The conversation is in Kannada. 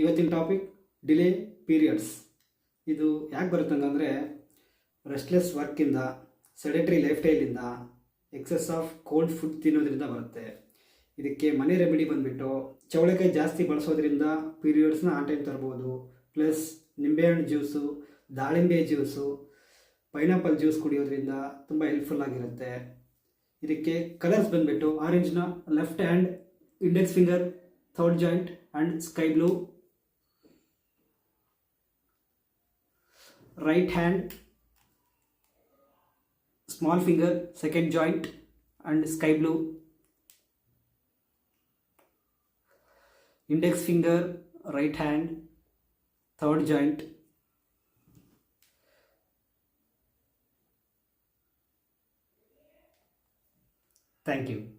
ಇವತ್ತಿನ ಟಾಪಿಕ್ ಡಿಲೇ ಪೀರಿಯಡ್ಸ್. ಇದು ಯಾಕೆ ಬರುತ್ತೆ ಅಂತಂದರೆ ರೆಸ್ಟ್ಲೆಸ್ ವರ್ಕಿಂದ ಸೆಡೆಟ್ರಿ ಲೈಫ್ ಸ್ಟೈಲಿಂದ ಎಕ್ಸೆಸ್ ಆಫ್ ಕೋಲ್ಡ್ ಫುಡ್ ತಿನ್ನೋದ್ರಿಂದ ಬರುತ್ತೆ. ಇದಕ್ಕೆ ಮನೆ ರೆಮಿಡಿ ಬಂದುಬಿಟ್ಟು ಚವಳಿಕಾಯಿ ಜಾಸ್ತಿ ಬಳಸೋದ್ರಿಂದ ಪೀರಿಯಡ್ಸ್ನ ಆನ್ ಟೈಮ್ ತರ್ಬೋದು. ಪ್ಲಸ್ ನಿಂಬೆಹಣ್ಣು ಜ್ಯೂಸು, ದಾಳಿಂಬೆ ಜ್ಯೂಸು, ಪೈನಾಪಲ್ ಜ್ಯೂಸ್ ಕುಡಿಯೋದ್ರಿಂದ ತುಂಬ ಹೆಲ್ಪ್ಫುಲ್ ಆಗಿರುತ್ತೆ. ಇದಕ್ಕೆ ಕಲರ್ಸ್ ಬಂದುಬಿಟ್ಟು ಆರೆಂಜ್ನ left hand index finger, third joint and sky blue right hand small finger second joint and sky blue. Index finger right hand third joint. Thank you